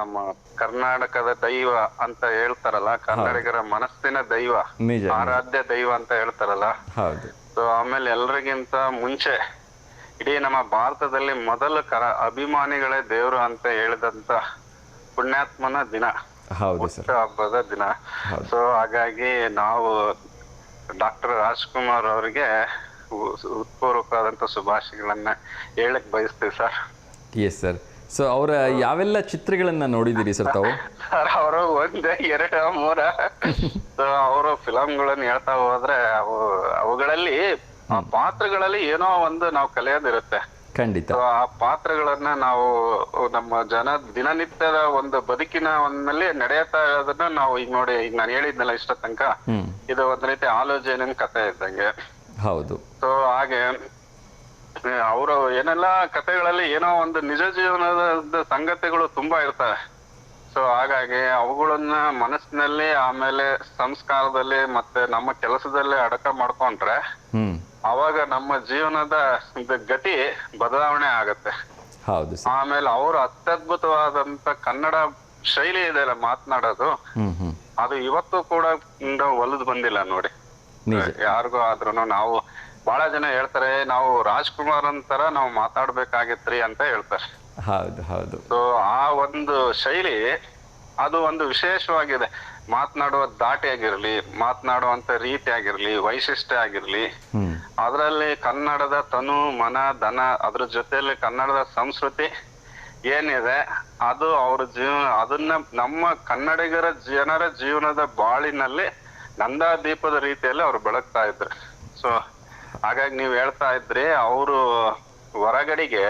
ನಮ್ಮ ಕರ್ನಾಟಕದ ದೈವ ಅಂತ ಹೇಳ್ತಾರಲ್ಲ ಕನ್ನಡಿಗರ ಮನಸ್ಸಿನ ದೈವ ನಿಜ ಆರಾಧ್ಯ ದೈವ ಅಂತ ಹೇಳ್ತಾರಲ್ಲ. ಹೌದು. ಸೊ ಆಮೇಲೆ ಎಲ್ರಿಗಿಂತ ಮುಂಚೆ ಇಡೀ ನಮ್ಮ ಭಾರತದಲ್ಲಿ ಮೊದಲ ಕರ ಅಭಿಮಾನಿಗಳೇ ದೇವರು ಅಂತ ಹೇಳಿದಂತ ಪುಣ್ಯಾತ್ಮನ ದಿನ ಹೌದು ಸರ್. ಹುಟ್ಟು ಹಬ್ಬದ ದಿನ. ಸೊ ಹಾಗಾಗಿ ನಾವು ಡಾಕ್ಟರ್ ರಾಜ್ಕುಮಾರ್ ಅವರಿಗೆ ಹೃತ್ಪೂರ್ವಕವಾದಂತ ಶುಭಾಶಯಗಳನ್ನ ಹೇಳಕ್ ಬಯಸ್ತೀವಿ ಸರ್. ಎಸ್ ಸರ್ ಸೊ ಅವರ ಯಾವೆಲ್ಲ ಚಿತ್ರಗಳನ್ನ ನೋಡಿದಿರಿ ಸರ್ ತಾವು? ಸರ್ ಅವರು ಒಂದ ಎರಡ ಮೂರ. ಸೊ ಅವರು ಫಿಲಂಗಳನ್ನ ಹೇಳ್ತಾ ಹೋದ್ರೆ ಅವು ಅವುಗಳಲ್ಲಿ ಆ ಪಾತ್ರಗಳಲ್ಲಿ ಏನೋ ಒಂದು ನಾವು ಕಲಿಯೋದಿರುತ್ತೆ. ಖಂಡಿತ. ಆ ಪಾತ್ರಗಳನ್ನ ನಾವು ನಮ್ಮ ಜನ ದಿನನಿತ್ಯದ ಒಂದು ಬದುಕಿನ ಒಂದಲ್ಲಿ ನಡೆಯತಾ ಇರೋದನ್ನ ನಾವು ಈಗ ನೋಡಿ ಈಗ ನಾನು ಹೇಳಿದ್ನಲ್ಲ ಇಷ್ಟ ತನಕ ಇದು ಒಂದ್ ರೀತಿ ಆಲೋಚನೆ ಕತೆ ಇದ್ದಂಗೆ. ಹೌದು. ಸೊ ಹಾಗೆ ಅವರು ಏನೆಲ್ಲ ಕಥೆಗಳಲ್ಲಿ ಏನೋ ಒಂದು ನಿಜ ಜೀವನದ ಸಂಗತಿಗಳು ತುಂಬಾ ಇರ್ತವೆ. ಸೊ ಹಾಗಾಗಿ ಅವುಗಳನ್ನ ಮನಸ್ಸಿನಲ್ಲಿ ಆಮೇಲೆ ಸಂಸ್ಕಾರದಲ್ಲಿ ಮತ್ತೆ ನಮ್ಮ ಕೆಲಸದಲ್ಲಿ ಅಡಕ ಮಾಡ್ಕೊಂಡ್ರೆ ಅವಾಗ ನಮ್ಮ ಜೀವನದ ಗತಿ ಬದಲಾವಣೆ ಆಗತ್ತೆ. ಹೌದು ಆಮೇಲೆ ಅವರು ಅತ್ಯದ್ಭುತವಾದಂತ ಕನ್ನಡ ಶೈಲಿ ಇದೆ ಅಲ್ಲ ಮಾತನಾಡೋದು. ಅದು ಇವತ್ತು ಕೂಡ ಒಲಿದು ಬಂದಿಲ್ಲ ನೋಡಿ. ಯಾರಿಗೂ ಆದ್ರೂ ನಾವು ಬಹಳ ಜನ ಹೇಳ್ತಾರೆ ನಾವು ರಾಜ್ಕುಮಾರ್ ಅಂತರ ನಾವು ಮಾತಾಡ್ಬೇಕಾಗಿತ್ರಿ ಅಂತ ಹೇಳ್ತಾರೆ. ಹೌದು ಹೌದು. ಸೊ ಆ ಒಂದು ಶೈಲಿ ಅದು ಒಂದು ವಿಶೇಷವಾಗಿದೆ. ಮಾತನಾಡುವ ದಾಟಿ ಆಗಿರ್ಲಿ ಮಾತನಾಡುವಂತ ರೀತಿ ಆಗಿರ್ಲಿ ವೈಶಿಷ್ಟ್ಯ ಆಗಿರ್ಲಿ ಅದರಲ್ಲಿ ಕನ್ನಡದ ತನು ಮನ ಧನ ಅದ್ರ ಜೊತೆಯಲ್ಲಿ ಕನ್ನಡದ ಸಂಸ್ಕೃತಿ ಏನಿದೆ ಅದು ಅವ್ರ ಜೀವನ ಅದನ್ನ ನಮ್ಮ ಕನ್ನಡಿಗರ ಜನರ ಜೀವನದ ಬಾಳಿನಲ್ಲಿ ನಂದಾದೀಪದ ರೀತಿಯಲ್ಲಿ ಅವ್ರು ಬೆಳಗ್ತಾ ಇದ್ರು. ಸೊ ಹಾಗಾಗಿ ನೀವು ಹೇಳ್ತಾ ಇದ್ರಿ ಅವರು ಹೊರಗಡೆಗೆ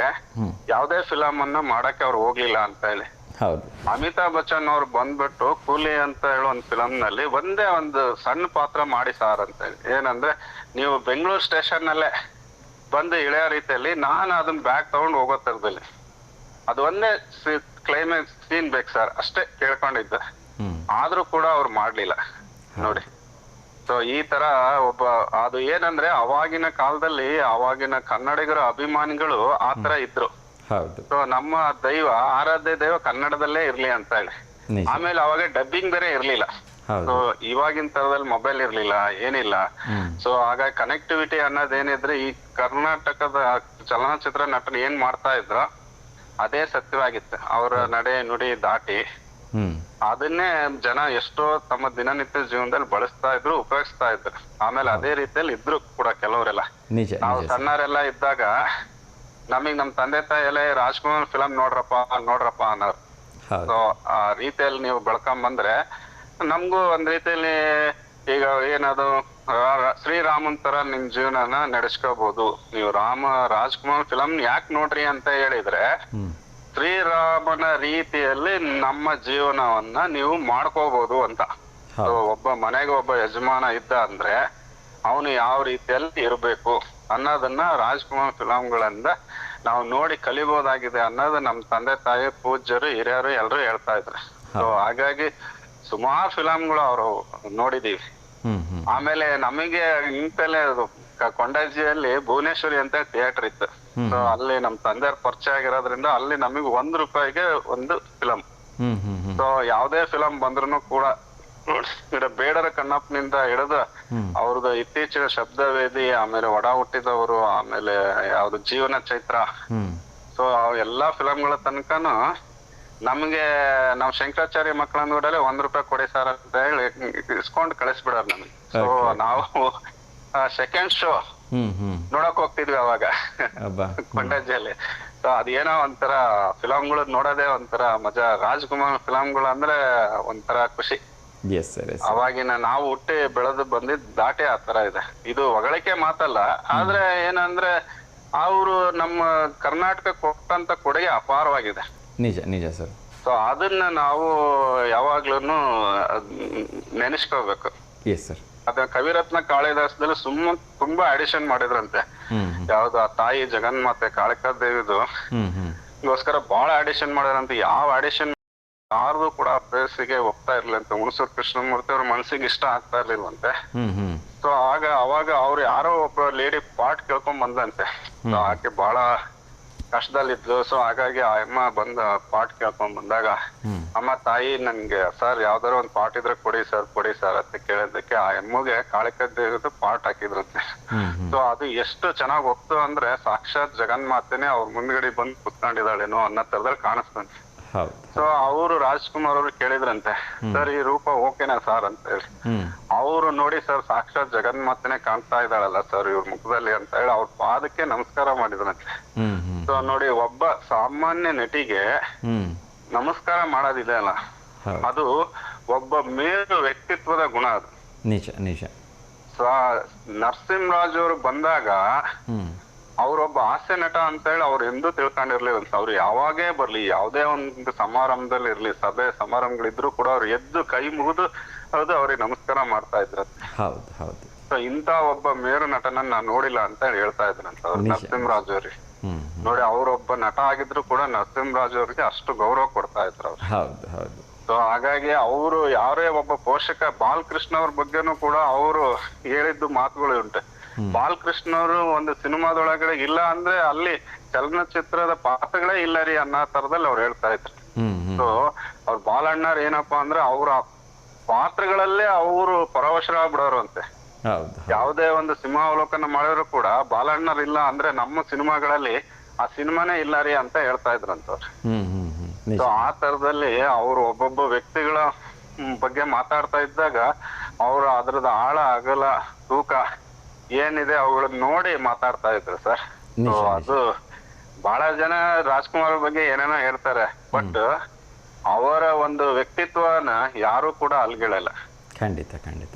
ಯಾವುದೇ ಫಿಲಮ್ ಅನ್ನ ಮಾಡಕ್ಕೆ ಅವ್ರು ಹೋಗ್ಲಿಲ್ಲ ಅಂತ ಹೇಳಿ. ಹೌದು. ಅಮಿತಾಬ್ ಬಚ್ಚನ್ ಅವ್ರು ಬಂದ್ಬಿಟ್ಟು ಕೂಲಿ ಅಂತ ಹೇಳೋ ಒಂದು ಫಿಲಮ್ನಲ್ಲಿ ಒಂದೇ ಒಂದು ಸಣ್ಣ ಪಾತ್ರ ಮಾಡಿ ಸಾರ್ ಅಂತ ಹೇಳಿ. ಏನಂದ್ರೆ ನೀವು ಬೆಂಗಳೂರು ಸ್ಟೇಷನ್ ನಲ್ಲೇ ಬಂದು ಇಳೆಯೋ ರೀತಿಯಲ್ಲಿ ನಾನು ಅದನ್ನ ಬ್ಯಾಗ್ ತಗೊಂಡು ಹೋಗೋ ತರದಲ್ಲಿ ಅದು ಒಂದೇ ಕ್ಲೈಮ್ಯಾಕ್ಸ್ ಸೀನ್ ಬೇಕು ಸರ್. ಅಷ್ಟೇ ಕೇಳ್ಕೊಂಡಿದ್ದೆ. ಆದ್ರೂ ಕೂಡ ಅವ್ರು ಮಾಡ್ಲಿಲ್ಲ. ನೋಡಿ. ಸೊ ಈ ತರ ಒಬ್ಬ ಅದು ಏನಂದ್ರೆ ಅವಾಗಿನ ಕಾಲದಲ್ಲಿ ಅವಾಗಿನ ಕನ್ನಡಿಗರ ಅಭಿಮಾನಿಗಳು ಆತರ ತರ ಇದ್ರು. ಸೊ ನಮ್ಮ ದೈವ ಆರಾಧ್ಯ ದೈವ ಕನ್ನಡದಲ್ಲೇ ಇರ್ಲಿ ಅಂತ ಹೇಳಿ. ಆಮೇಲೆ ಅವಾಗ ಡಬ್ಬಿಂಗ್ ಬೇರೆ ಇರ್ಲಿಲ್ಲ. ಸೊ ಇವಾಗಿನ ತರದಲ್ಲಿ ಮೊಬೈಲ್ ಇರ್ಲಿಲ್ಲ ಏನಿಲ್ಲ. ಸೊ ಆಗ ಕನೆಕ್ಟಿವಿಟಿ ಅನ್ನೋದೇನಿದ್ರೆ ಈ ಕರ್ನಾಟಕದ ಚಲನಚಿತ್ರ ನಟನ ಏನ್ ಮಾಡ್ತಾ ಇದ್ರೋ ಅದೇ ಸತ್ಯವಾಗಿತ್ತು. ಅವರ ನಡೆ ನುಡಿ ದಾಟಿ. ಅದನ್ನೇ ಜನ ಎಷ್ಟೋ ತಮ್ಮ ದಿನನಿತ್ಯ ಜೀವನದಲ್ಲಿ ಬಳಸ್ತಾ ಇದ್ರು ಉಪಯೋಗಿಸ್ತಾ ಇದ್ರು. ಆಮೇಲೆ ಅದೇ ರೀತಿಯಲ್ಲಿ ಇದ್ರು ಕೂಡ ಕೆಲವರೆಲ್ಲ. ನಾವು ಸಣ್ಣರೆಲ್ಲ ಇದ್ದಾಗ ನಮಗ್ ನಮ್ ತಂದೆ ತಾಯಿ ಎಲ್ಲ ರಾಜ್ಕುಮಾರ್ ಫಿಲಂ ನೋಡ್ರಪ್ಪ ನೋಡ್ರಪ್ಪ ಅನ್ನೋರು. ಸೊ ಆ ರೀತಿಯಲ್ಲಿ ನೀವು ಬೆಳ್ಕೊಂಡ್ ಬಂದ್ರೆ ನಮ್ಗೂ ಒಂದ್ ರೀತಿಯಲ್ಲಿ ಈಗ ಏನದು ಶ್ರೀರಾಮನ್ ತರ ನಿಮ್ ಜೀವನನ ನಡೆಸ್ಕೋಬಹುದು ನೀವು ರಾಮ ರಾಜ್ಕುಮಾರ್ ಫಿಲಂ ಯಾಕೆ ನೋಡ್ರಿ ಅಂತ ಹೇಳಿದ್ರೆ ಶ್ರೀರಾಮನ ರೀತಿಯಲ್ಲಿ ನಮ್ಮ ಜೀವನವನ್ನ ನೀವು ಮಾಡ್ಕೋಬಹುದು ಅಂತ. ಒಬ್ಬ ಮನೆಗೆ ಒಬ್ಬ ಯಜಮಾನ ಇದ್ದ ಅಂದ್ರೆ ಅವನು ಯಾವ ರೀತಿಯಲ್ಲಿ ಇರಬೇಕು ಅನ್ನೋದನ್ನ ರಾಜ್ಕುಮಾರ್ ಫಿಲಂಗಳಿಂದ ನಾವು ನೋಡಿ ಕಲಿಬಹುದಾಗಿದೆ ಅನ್ನೋದು ನಮ್ಮ ತಂದೆ ತಾಯಿ ಪೂಜ್ಯರು ಹಿರಿಯರು ಎಲ್ಲರೂ ಹೇಳ್ತಾ ಇದ್ರು. ಸೊ ಹಾಗಾಗಿ ಸುಮಾರು ಫಿಲಂಗಳು ಅವರು ನೋಡಿದೀವಿ. ಆಮೇಲೆ ನಮಗೆ ಇಂತಲೇ ಕೊಂಡಾಜಿಯಲ್ಲಿ ಭುವನೇಶ್ವರಿ ಅಂತ ಥಿಯೇಟರ್ ಇತ್ತು. ಸೊ ಅಲ್ಲಿ ನಮ್ ತಂದೆಯವ್ರ ಪರಿಚಯ ಆಗಿರೋದ್ರಿಂದ ಅಲ್ಲಿ ನಮಗೆ ಒಂದ್ ರೂಪಾಯಿಗೆ ಒಂದು ಫಿಲಂ ಸೊ ಯಾವ್ದೇ ಫಿಲಂ ಬಂದ್ರು ಕೂಡ ಬೇಡರ ಕಣ್ಣಪ್ಪನಿಂದ ಹಿಡಿದು. ಅವ್ರದ್ದು ಇತ್ತೀಚಿನ ಶಬ್ದವೇದಿ ಆಮೇಲೆ ಒಡ ಹುಟ್ಟಿದವರು ಆಮೇಲೆ ಯಾವ್ದು ಜೀವನ ಚೈತ್ರ. ಸೊ ಎಲ್ಲಾ ಫಿಲಂಗಳ ತನಕನು ನಮ್ಗೆ ನಾವ್ ಶಂಕರಾಚಾರ್ಯ ಮಕ್ಕಳ ನೋಡಲೆ ಒಂದ್ ರೂಪಾಯಿ ಕೊಡಿ ಸರ್ ಅಂತ ಹೇಳಿ ಇಸ್ಕೊಂಡ್ ಕಳಿಸ್ಬಿಡೋರು ನಮ್ಗೆ. ಸೊ ನಾವು ಸೆಕೆಂಡ್ ಶೋ ನೋಡಕ್ ಹೋಗ್ತಿದ್ವಿ ಅವಾಗ. ಕೊಂಡಜ್ಜಿಯಲ್ಲಿ. ಸೊ ಅದೇನೋ ಒಂಥರ ಫಿಲಂಗಳು ನೋಡೋದೇ ಒಂಥರ ಮಜಾ. ರಾಜ್ಕುಮಾರ್ ಫಿಲಂಗಳು ಅಂದ್ರೆ ಒಂಥರ ಖುಷಿ. ಅವಾಗಿನ ನಾವು ಹುಟ್ಟಿ ಬೆಳೆದು ಬಂದಿದ್ ದಾಟಿ ಆ ತರ ಇದೆ. ಇದು ಹೊಗಳಿಕೆ ಮಾತಲ್ಲ. ಆದ್ರೆ ಏನಂದ್ರೆ ಅವರು ನಮ್ಮ ಕರ್ನಾಟಕಕ್ಕೆ ಕೊಟ್ಟಂತ ಕೊಡುಗೆ ಅಪಾರವಾಗಿದೆ. ನಿಜ ನಿಜ ಸರ್. ಸೊ ಅದನ್ನ ನಾವು ಯಾವಾಗ್ಲೂ ನೆನೆಸ್ಕೋಬೇಕು. ಎಸ್ ಸರ್ ಅದ ಕವಿರತ್ನ ಕಾಳಿದಾಸದಲ್ಲಿ ಸುಮ್ಮ ತುಂಬಾ ಅಡಿಷನ್ ಮಾಡಿದ್ರಂತೆ. ಯಾವ್ದು ಆ ತಾಯಿ ಜಗನ್ಮಾತೆ ಕಾಳಿಕಾ ದೇವಿದು. ಗೋಸ್ಕರ ಬಹಳ ಆಡಿಷನ್ ಮಾಡಿದ್ರಂತೆ. ಯಾವ ಆಡಿಷನ್ ಯಾರ್ದು ಕೂಡ ಪ್ಲೇಸಿಗೆ ಹೋಗ್ತಾ ಇರ್ಲಿಲ್ಲ ಹುಣಸೂರು ಕೃಷ್ಣಮೂರ್ತಿ ಅವ್ರ ಮನ್ಸಿಗೆ ಇಷ್ಟ ಆಗ್ತಾ ಇರ್ಲಿಲ್ವಂತೆ. ಸೊ ಆಗ ಅವಾಗ ಅವ್ರು ಯಾರೋ ಒಬ್ಬ ಲೇಡಿ ಪಾಟ್ ಕೇಳ್ಕೊಂಡ್ ಬಂದಂತೆ ಆಕೆ ಬಹಳ ಕಷ್ಟದಲ್ಲಿದ್ಲು. ಸೊ ಹಾಗಾಗಿ ಆ ಅಮ್ಮ ಬಂದ ಪಾಟ್ ಕೇಳ್ಕೊಂಡ್ ಬಂದಾಗ ಅಮ್ಮ ತಾಯಿ ನನ್ಗೆ ಸರ್ ಯಾವ್ದಾರ ಒಂದ್ ಪಾಟ್ ಇದ್ರೆ ಕೊಡಿ ಸರ್ ಕೊಡಿ ಸರ್ ಅಂತ ಕೇಳಿದ್ದಕ್ಕೆ ಆ ಎಮ್ಮಗೆ ಕಾಳಿಕದ್ದು ಪಾಟ್ ಹಾಕಿದ್ರಂತೆ. ಸೊ ಅದು ಎಷ್ಟು ಚೆನ್ನಾಗ್ ಹೋಗ್ತು ಅಂದ್ರೆ ಸಾಕ್ಷಾತ್ ಜಗನ್ಮಾತೆನೆ ಅವ್ರ ಮುಂದ್ಗಡೆ ಬಂದು ಕುತ್ಕೊಂಡಿದ್ದಾಳೇನೋ ಅನ್ನೋ ತರದಲ್ಲಿ ಕಾಣಿಸ್ತಂತೆ ಸೊ ಅವರು ರಾಜ್ಕುಮಾರ್ ಅವರು ಕೇಳಿದ್ರಂತೆ ಸರ್ ಈ ರೂಪ ಓಕೆನಾ ಸರ್? ಅಂತ ಹೇಳಿ. ಅವರು ನೋಡಿ ಸರ್ ಸಾಕ್ಷಾತ್ ಜಗನ್ಮಾತೆನೆ ಕಾಣ್ತಾ ಇದ್ದಾಳಲ್ಲ ಸರ್ ಇವ್ರ ಮುಖದಲ್ಲಿ ಅಂತ ಹೇಳಿ ಅವ್ರ ಪಾದಕ್ಕೆ ನಮಸ್ಕಾರ ಮಾಡಿದ್ರಂತೆ. ಸೊ ನೋಡಿ ಒಬ್ಬ ಸಾಮಾನ್ಯ ನಟಿಗೆ ನಮಸ್ಕಾರ ಮಾಡೋದಿದೆ ಅಲ್ಲ. ಅದು ಒಬ್ಬ ಮೇಲು ವ್ಯಕ್ತಿತ್ವದ ಗುಣ ಅದು. ನಿಜ ನಿಜ. ಸೊ ನರಸಿಂಹರಾಜ್ ಅವರು ಬಂದಾಗ ಅವ್ರೊಬ್ಬ ಹಾಸ್ಯ ನಟ ಅಂತ ಹೇಳಿ ಅವ್ರು ಎಂದೂ ತಿಳ್ಕೊಂಡಿರ್ಲಿಲ್ಲ ಅಂತ. ಅವ್ರು ಯಾವಾಗೇ ಬರ್ಲಿ ಯಾವ್ದೇ ಒಂದು ಸಮಾರಂಭದಲ್ಲಿ ಇರ್ಲಿ ಸಭೆ ಸಮಾರಂಭಗಳಿದ್ರು ಕೂಡ ಅವ್ರು ಎದ್ದು ಕೈ ಮುಗಿದು ಅದು ಅವ್ರಿಗೆ ನಮಸ್ಕಾರ ಮಾಡ್ತಾ ಇದ್ರಂತೆ ಹೌದು ಹೌದು. ಸೊ ಇಂತ ಒಬ್ಬ ಮೇರು ನಟನನ್ನ ನಾನ್ ನೋಡಿಲ್ಲ ಅಂತ ಹೇಳಿ ಹೇಳ್ತಾ ಇದ್ರಂತ ಅವ್ರು. ನರಸಿಂಹರಾಜ್ ಹ್ಮ್. ನೋಡಿ ಅವರೊಬ್ಬ ನಟ ಆಗಿದ್ರು ಕೂಡ ನರಸಿಂಹರಾಜ್ ಅವ್ರಿಗೆ ಅಷ್ಟು ಗೌರವ ಕೊಡ್ತಾ ಇದ್ರು ಅವ್ರು. ಹೌದು ಹೌದು. ಸೊ ಹಾಗಾಗಿ ಅವರು ಯಾರೇ ಒಬ್ಬ ಪೋಷಕ ಬಾಲಕೃಷ್ಣ ಅವ್ರ ಬಗ್ಗೆನೂ ಕೂಡ ಅವರು ಹೇಳಿದ್ದು ಮಾತುಗಳು ಉಂಟೆ. ಬಾಲಕೃಷ್ಣ ಅವರು ಒಂದು ಸಿನಿಮಾದೊಳಗಡೆ ಇಲ್ಲ ಅಂದ್ರೆ ಅಲ್ಲಿ ಚಲನಚಿತ್ರದ ಪಾತ್ರಗಳೇ ಇಲ್ಲ ರೀ ಅನ್ನೋ ತರದಲ್ಲಿ ಅವ್ರು ಹೇಳ್ತಾ ಇದ್ರು. ಸೊ ಅವ್ರ ಬಾಲಣ್ಣರ್ ಏನಪ್ಪಾ ಅಂದ್ರೆ ಅವ್ರ ಪಾತ್ರಗಳಲ್ಲೇ ಅವರು ಪರವಶರಾಗ್ಬಿಡೋರು ಅಂತೆ. ಯಾವುದೇ ಒಂದು ಸಿನಿಮಾವಲೋಕನ ಮಾಡಿದ್ರು ಕೂಡ ಬಾಲಣ್ಣರ್ ಇಲ್ಲ ಅಂದ್ರೆ ನಮ್ಮ ಸಿನಿಮಾಗಳಲ್ಲಿ ಆ ಸಿನಿಮಾನೇ ಇಲ್ಲ ರೀ ಅಂತ ಹೇಳ್ತಾ ಇದ್ರಂತ ಸೊ ಆ ತರದಲ್ಲಿ ಅವ್ರು ಒಬ್ಬೊಬ್ಬ ವ್ಯಕ್ತಿಗಳ ಬಗ್ಗೆ ಮಾತಾಡ್ತಾ ಇದ್ದಾಗ ಅವ್ರ ಅದ್ರದ ಆಳ ಅಗಲ ತೂಕ ಏನಿದೆ ಅವುಗಳನ್ನ ನೋಡಿ ಮಾತಾಡ್ತಾ ಇದ್ರು ಸರ್. ಅದು ಬಹಳ ಜನ ರಾಜ್ಕುಮಾರ್ ಬಗ್ಗೆ ಏನೇನೋ ಹೇಳ್ತಾರೆ ಬಟ್ ಅವರ ಒಂದು ವ್ಯಕ್ತಿತ್ವನ ಯಾರು ಕೂಡ ಅಲ್ಗಿಳಲ್ಲ. ಖಂಡಿತ ಖಂಡಿತ.